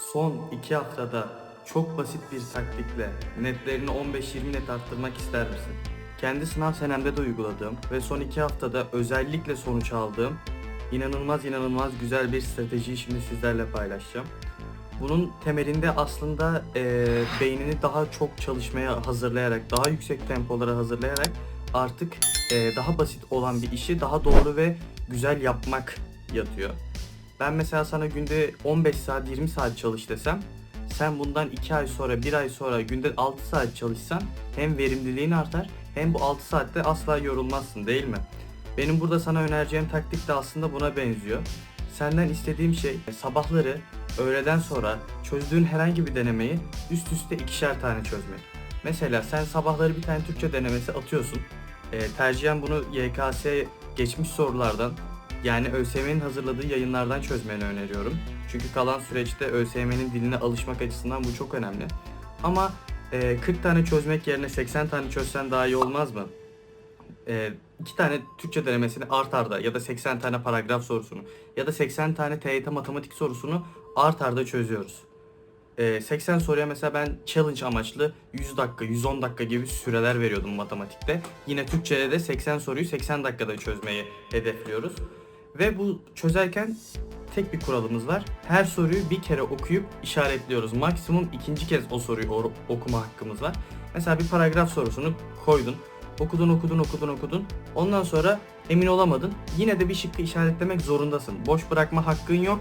Son 2 haftada çok basit bir taktikle netlerini 15-20 net arttırmak ister misin? Kendi sınav senemde de uyguladığım ve son 2 haftada özellikle sonuç aldığım inanılmaz inanılmaz güzel bir stratejiyi şimdi sizlerle paylaşacağım. Bunun temelinde aslında eee, beynini daha çok çalışmaya hazırlayarak, daha yüksek tempolara hazırlayarak artık eee, daha basit olan bir işi daha doğru ve güzel yapmak yatıyor. Ben mesela sana günde 15 saat 20 saat çalış desem sen bundan 2 ay sonra 1 ay sonra günde 6 saat çalışsan hem verimliliğin artar hem bu 6 saatte asla yorulmazsın değil mi? Benim burada sana önereceğim taktik de aslında buna benziyor. Senden istediğim şey sabahları öğleden sonra çözdüğün herhangi bir denemeyi üst üste ikişer tane çözmek. Mesela sen sabahları bir tane Türkçe denemesi atıyorsun. Ee, tercihen bunu YKS geçmiş sorulardan yani ÖSYM'nin hazırladığı yayınlardan çözmeni öneriyorum. Çünkü kalan süreçte ÖSYM'nin diline alışmak açısından bu çok önemli. Ama e, 40 tane çözmek yerine 80 tane çözsen daha iyi olmaz mı? E, iki tane Türkçe denemesini art arda ya da 80 tane paragraf sorusunu ya da 80 tane TYT matematik sorusunu art arda çözüyoruz. E, 80 soruya mesela ben challenge amaçlı 100 dakika, 110 dakika gibi süreler veriyordum matematikte. Yine Türkçe'de de 80 soruyu 80 dakikada çözmeyi hedefliyoruz. Ve bu çözerken tek bir kuralımız var. Her soruyu bir kere okuyup işaretliyoruz. Maksimum ikinci kez o soruyu or- okuma hakkımız var. Mesela bir paragraf sorusunu koydun. Okudun, okudun, okudun, okudun. Ondan sonra emin olamadın. Yine de bir şıkkı işaretlemek zorundasın. Boş bırakma hakkın yok.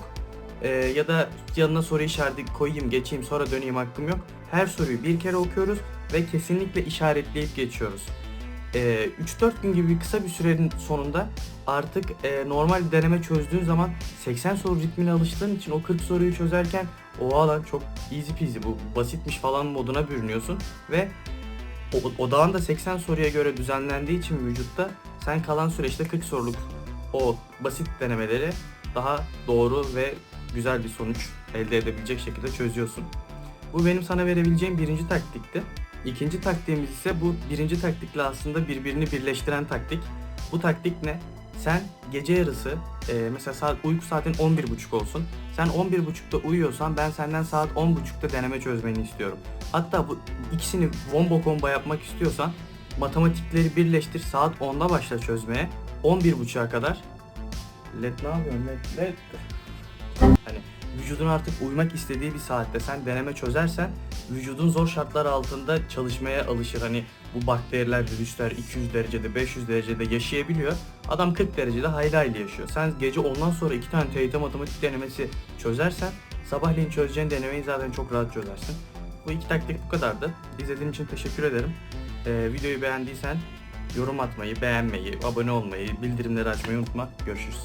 Ee, ya da yanına soru işareti koyayım, geçeyim, sonra döneyim hakkım yok. Her soruyu bir kere okuyoruz ve kesinlikle işaretleyip geçiyoruz. Ee, 3-4 gün gibi kısa bir sürenin sonunda artık e, normal deneme çözdüğün zaman 80 soru ritmine alıştığın için o 40 soruyu çözerken o lan çok easy peasy bu basitmiş falan moduna bürünüyorsun ve o, odağın da 80 soruya göre düzenlendiği için vücutta sen kalan süreçte 40 soruluk o basit denemeleri daha doğru ve güzel bir sonuç elde edebilecek şekilde çözüyorsun. Bu benim sana verebileceğim birinci taktikti. İkinci taktiğimiz ise bu birinci taktikle aslında birbirini birleştiren taktik. Bu taktik ne? Sen gece yarısı e, mesela saat uyku saatin 11.30 olsun. Sen 11.30'da uyuyorsan ben senden saat 10.30'da deneme çözmeni istiyorum. Hatta bu ikisini combo combo yapmak istiyorsan matematikleri birleştir saat 10'da başla çözmeye. 11.30'a kadar. Led ne yapıyorsun led? Led. Hani vücudun artık uyumak istediği bir saatte sen deneme çözersen vücudun zor şartlar altında çalışmaya alışır. Hani bu bakteriler, virüsler 200 derecede, 500 derecede yaşayabiliyor. Adam 40 derecede hayli hayli yaşıyor. Sen gece ondan sonra iki tane TYT matematik denemesi çözersen sabahleyin çözeceğin denemeyi zaten çok rahat çözersin. Bu iki taktik bu kadardı. İzlediğin için teşekkür ederim. Ee, videoyu beğendiysen yorum atmayı, beğenmeyi, abone olmayı, bildirimleri açmayı unutma. Görüşürüz.